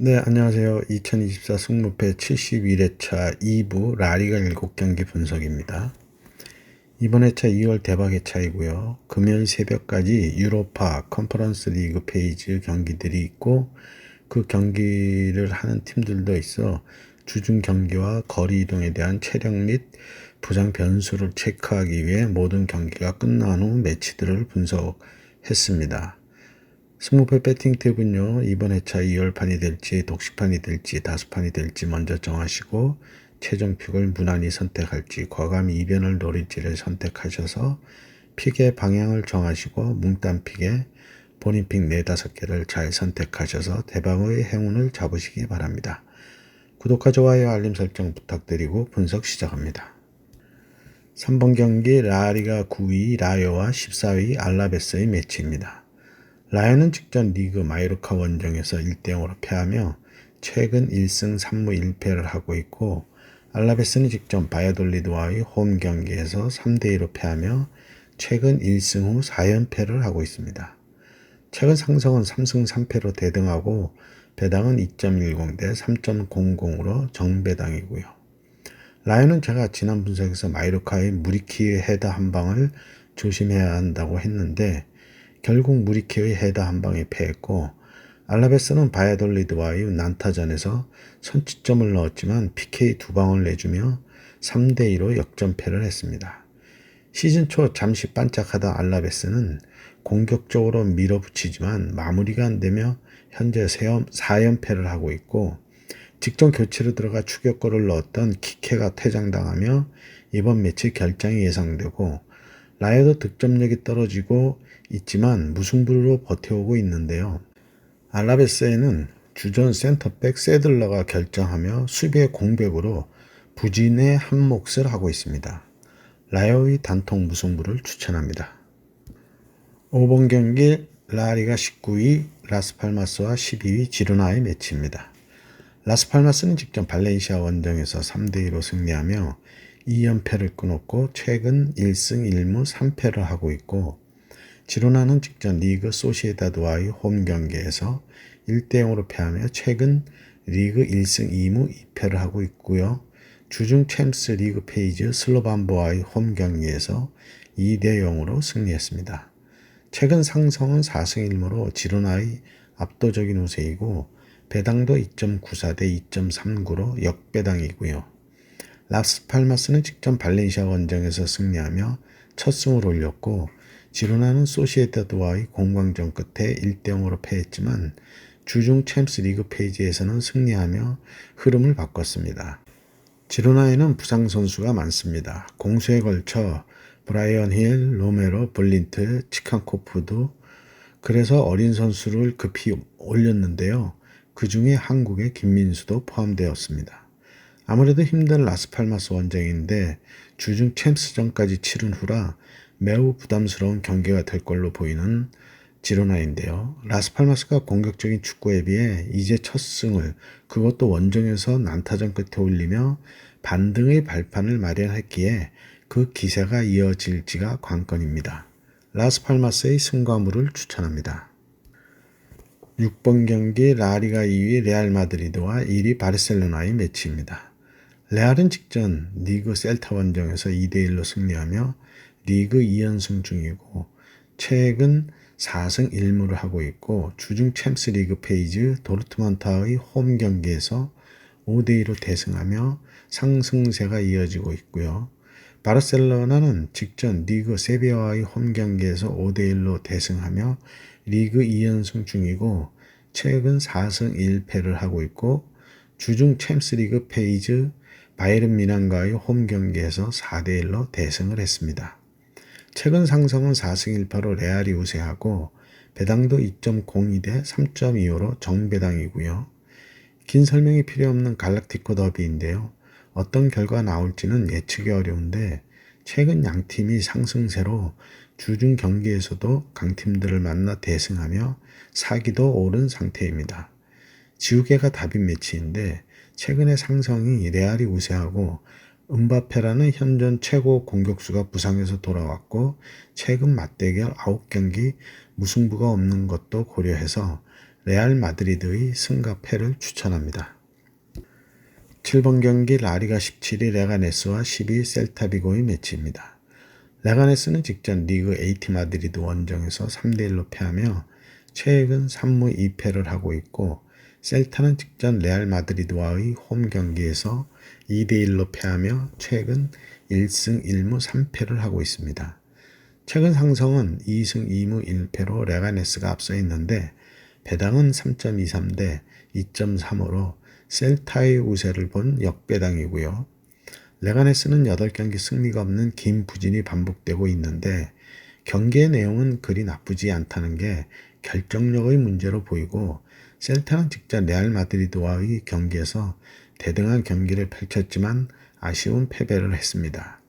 네, 안녕하세요. 2024 승무패 71회차 2부 라리가 7경기 분석입니다. 이번 회차 2월 대박 회차이고요. 금요일 새벽까지 유로파 컨퍼런스 리그 페이지 경기들이 있고 그 경기를 하는 팀들도 있어 주중 경기와 거리 이동에 대한 체력 및 부상 변수를 체크하기 위해 모든 경기가 끝난 후 매치들을 분석했습니다. 스무패 배팅 탭은요, 이번 회차 2열판이 될지, 독식판이 될지, 다수판이 될지 먼저 정하시고, 최종 픽을 무난히 선택할지, 과감히 이변을 노릴지를 선택하셔서, 픽의 방향을 정하시고, 뭉딴 픽에 본인 픽 4, 5개를 잘 선택하셔서 대박의 행운을 잡으시기 바랍니다. 구독과 좋아요, 알림 설정 부탁드리고 분석 시작합니다. 3번 경기 라리가 9위 라요와 14위 알라베스의 매치입니다. 라이언은 직전 리그 마이로카 원정에서 1대0으로 패하며 최근 1승 3무 1패를 하고 있고 알라베스는 직전 바야돌리드와의 홈 경기에서 3대2로 패하며 최근 1승 후 4연패를 하고 있습니다. 최근 상성은 3승 3패로 대등하고 배당은 2.10 대 3.00으로 정배당이고요. 라이언은 제가 지난 분석에서 마이로카의 무리키의 헤더 한 방을 조심해야 한다고 했는데 결국 무리키의 헤더 한 방에 패했고 알라베스는 바야돌리드와의 난타전에서 선취점을 넣었지만 PK 두 방을 내주며 3대2로 역전패를 했습니다. 시즌 초 잠시 반짝하다 알라베스는 공격적으로 밀어붙이지만 마무리가 안 되며 현재 4연패를 하고 있고 직전 교체로 들어가 추격골을 넣었던 키케가 퇴장당하며 이번 매치 결장이 예상되고 라이도 득점력이 떨어지고 있지만 무승부로 버텨오고 있는데요. 알라베스에는 주전 센터백 세들러가 결정하며 수비의 공백으로 부진의 한 몫을 하고 있습니다. 라이오의 단통 무승부를 추천합니다. 5번 경기 라리가 19위 라스팔마스와 12위 지르나의 매치입니다. 라스팔마스는 직전 발렌시아 원정에서 3대2로 승리하며 2연패를 끊었고 최근 1승 1무 3패를 하고 있고 지로나는 직전 리그 소시에다드와의 홈 경기에서 1대0으로 패하며 최근 리그 1승 2무 2패를 하고 있고요. 주중 챔스 리그 페이지 슬로반보와의 홈 경기에서 2대0으로 승리했습니다. 최근 상성은 4승 1무로 지로나의 압도적인 우세이고 배당도 2.94 대 2.39로 역배당이고요. 라스팔마스는 직전 발렌시아 원정에서 승리하며 첫 승을 올렸고 지로나는 소시에다드와의 공방전 끝에 1대0으로 패했지만 주중 챔스 리그 페이지에서는 승리하며 흐름을 바꿨습니다. 지로나에는 부상 선수가 많습니다. 공수에 걸쳐 브라이언 힐, 로메로, 블린트, 치칸코프도 그래서 어린 선수를 급히 올렸는데요. 그 중에 한국의 김민수도 포함되었습니다. 아무래도 힘든 라스팔마스 원정인데 주중 챔스전까지 치른 후라 매우 부담스러운 경기가 될 걸로 보이는 지로나인데요. 라스팔마스가 공격적인 축구에 비해 이제 첫 승을 그것도 원정에서 난타전 끝에 올리며 반등의 발판을 마련했기에 그 기세가 이어질지가 관건입니다. 라스팔마스의 승과물을 추천합니다. 6번 경기 라리가 2위 레알 마드리드와 1위 바르셀로나의 매치입니다. 레알은 직전 리그 셀타 원정에서 2대1로 승리하며 리그 2연승 중이고 최근 4승 1무를 하고 있고 주중 챔스 리그 페이지 도르트먼타의 홈 경기에서 5대2로 대승하며 상승세가 이어지고 있고요. 바르셀로나는 직전 리그 세비야와의 홈 경기에서 5대1로 대승하며 리그 2연승 중이고 최근 4승 1패를 하고 있고 주중 챔스 리그 페이지 바이른 미난과의 홈 경기에서 4대 1로 대승을 했습니다. 최근 상승은 4승 1패로 레알이 우세하고 배당도 2.02 대 3.25로 정배당이고요. 긴 설명이 필요 없는 갈락티코 더비인데요. 어떤 결과 나올지는 예측이 어려운데 최근 양 팀이 상승세로 주중 경기에서도 강팀들을 만나 대승하며 사기도 오른 상태입니다. 지우개가 답인 매치인데 최근의 상성이 레알이 우세하고 은바페라는 현존 최고 공격수가 부상해서 돌아왔고 최근 맞대결 9경기 무승부가 없는 것도 고려해서 레알 마드리드의 승과 패를 추천합니다. 7번 경기 라리가 17위 레가네스와 12위 셀타비고의 매치입니다. 레가네스는 직전 리그 에이티 마드리드 원정에서 3대1로 패하며 최근 3무 2패를 하고 있고 셀타는 직전 레알 마드리드와의 홈 경기에서 2대1로 패하며 최근 1승 1무 3패를 하고 있습니다. 최근 상성은 2승 2무 1패로 레가네스가 앞서 있는데 배당은 3.23대 2.3으로 셀타의 우세를 본 역배당이고요. 레가네스는 8경기 승리가 없는 긴 부진이 반복되고 있는데 경기의 내용은 그리 나쁘지 않다는 게 결정력의 문제로 보이고 셀타는 직전 레알 마드리드와의 경기에서 대등한 경기를 펼쳤지만 아쉬운 패배를 했습니다.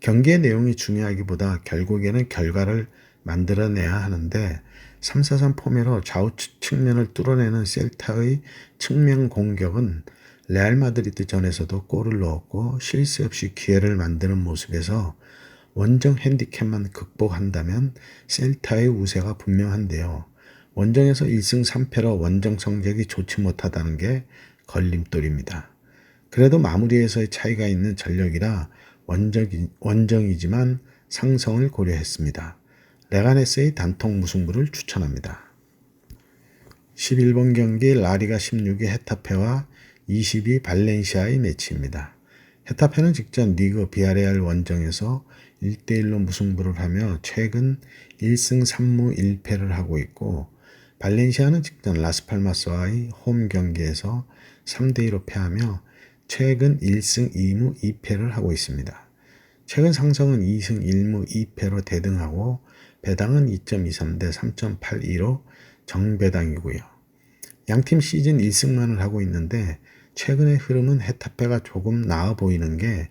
경기의 내용이 중요하기보다 결국에는 결과를 만들어내야 하는데 3-4-3 포메로 좌우 측면을 뚫어내는 셀타의 측면 공격은 레알 마드리드 전에서도 골을 넣었고 실수 없이 기회를 만드는 모습에서 원정 핸디캡만 극복한다면 셀타의 우세가 분명한데요. 원정에서 1승 3패로 원정 성적이 좋지 못하다는 게 걸림돌입니다. 그래도 마무리에서의 차이가 있는 전력이라 원정이, 원정이지만 상성을 고려했습니다. 레가네스의 단통 무승부를 추천합니다. 11번 경기 라리가 16위 헤타페와 22 발렌시아의 매치입니다. 헤타페는 직전 리그 비아레알 원정에서 1대1로 무승부를 하며 최근 1승 3무 1패를 하고 있고 발렌시아는 직전 라스팔마스와의 홈 경기에서 3대2로 패하며 최근 1승 2무 2패를 하고 있습니다. 최근 상성은 2승 1무 2패로 대등하고 배당은 2.23 대 3.82로 정배당이고요. 양팀 시즌 1승만을 하고 있는데 최근의 흐름은 헤타페가 조금 나아 보이는 게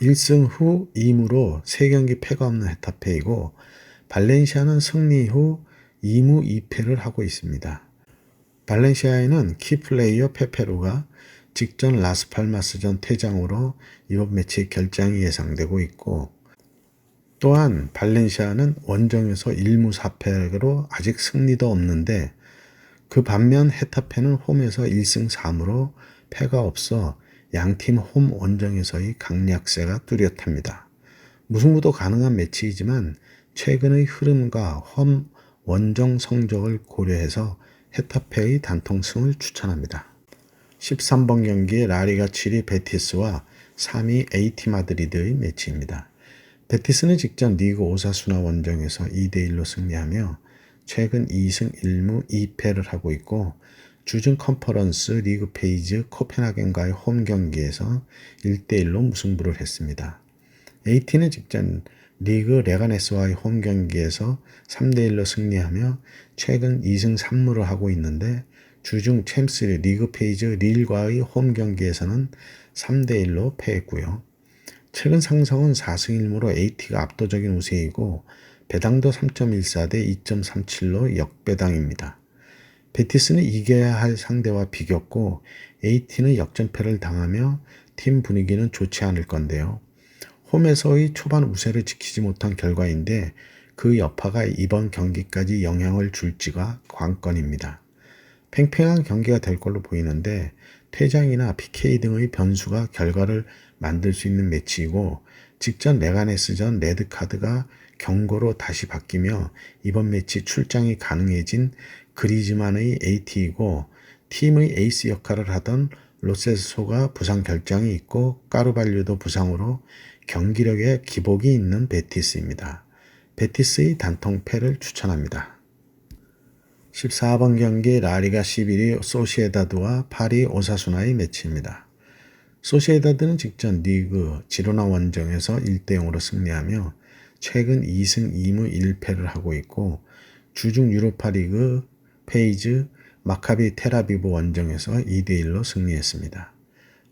1승 후 2무로 3경기 패가 없는 헤타페이고 발렌시아는 승리 후 2무 2패를 하고 있습니다. 발렌시아에는 키플레이어 페페로가 직전 라스팔마스전 퇴장으로 이번 매치 결장이 예상되고 있고 또한 발렌시아는 원정에서 1무 4패로 아직 승리도 없는데 그 반면 헤타페는 홈에서 1승 3으로 패가 없어 양팀 홈 원정에서의 강약세가 뚜렷합니다. 무승부도 가능한 매치이지만 최근의 흐름과 홈 원정 성적을 고려해서 헤타페의 단통승을 추천합니다. 13번 경기 라리가 7위 베티스와 3위 에이티 마드리드의 매치입니다. 베티스는 직전 리그 오사수나 원정에서 2대1로 승리하며 최근 2승 1무 2패를 하고 있고 주중 컨퍼런스 리그 페이즈 코펜하겐과의 홈 경기에서 1대1로 무승부를 했습니다. 에이티는 직전 리그 레가네스와의 홈 경기에서 3대1로 승리하며 최근 2승 3무를 하고 있는데 주중 챔스 리그 페이즈 릴과의 홈 경기에서는 3대1로 패했고요. 최근 상승은 4승 1무로 AT가 압도적인 우세이고 배당도 3.14 대 2.37로 역배당입니다. 베티스는 이겨야 할 상대와 비겼고 AT는 역전패를 당하며 팀 분위기는 좋지 않을 건데요. 홈에서의 초반 우세를 지키지 못한 결과인데 그 여파가 이번 경기까지 영향을 줄지가 관건입니다. 팽팽한 경기가 될 걸로 보이는데 퇴장이나 PK 등의 변수가 결과를 만들 수 있는 매치이고 직전 레가네스전 레드카드가 경고로 다시 바뀌며 이번 매치 출장이 가능해진 그리즈만의 AT이고 팀의 에이스 역할을 하던 로세소가 부상 결장이 있고 까르발류도 부상으로 경기력에 기복이 있는 베티스입니다. 베티스의 단통패를 추천합니다. 14번 경기 라리가 11위 소시에다드와 파리 오사수나의 매치입니다. 소시에다드는 직전 리그 지로나 원정에서 1대0으로 승리하며 최근 2승 2무 1패를 하고 있고 주중 유로파 리그 페이즈 마카비 테라비브 원정에서 2대1로 승리했습니다.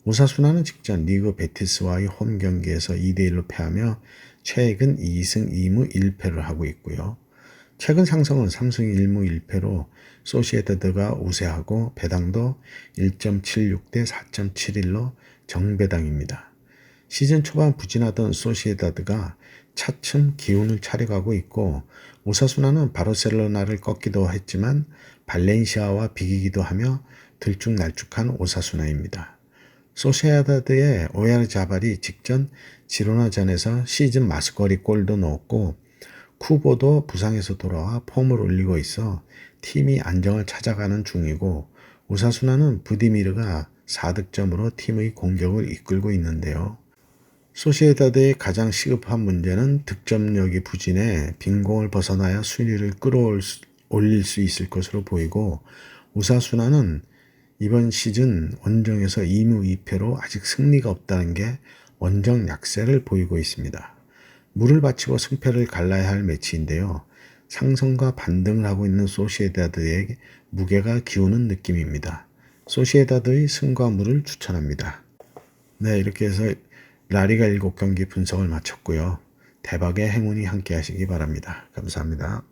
오사수나는 직전 리그 베티스와의 홈 경기에서 2대1로 패하며 최근 2승 2무 1패를 하고 있고요. 최근 상승은 3승 1무 1패로 소시에다드가 우세하고 배당도 1.76대 4.71로 정배당입니다. 시즌 초반 부진하던 소시에다드가 차츰 기운을 차려가고 있고 오사수나는 바르셀로나를 꺾기도 했지만 발렌시아와 비기기도 하며 들쭉날쭉한 오사수나입니다. 소시에다드의 오야르자발이 직전 지로나전에서 시즌 마스거리 골도 넣었고 쿠보도 부상에서 돌아와 폼을 올리고 있어 팀이 안정을 찾아가는 중이고 오사수나는 부디미르가 4득점으로 팀의 공격을 이끌고 있는데요. 소시에다드의 가장 시급한 문제는 득점력이 부진해 빈공을 벗어나야 순위를 끌어올릴 수 있을 것으로 보이고 우사수나는 이번 시즌 원정에서 2무 2패로 아직 승리가 없다는 게 원정 약세를 보이고 있습니다. 물을 바치고 승패를 갈라야 할 매치인데요. 상승과 반등을 하고 있는 소시에다드의 무게가 기우는 느낌입니다. 소시에다드의 승과 물을 추천합니다. 네, 이렇게 해서 라리가 7경기 분석을 마쳤고요. 대박의 행운이 함께 하시기 바랍니다. 감사합니다.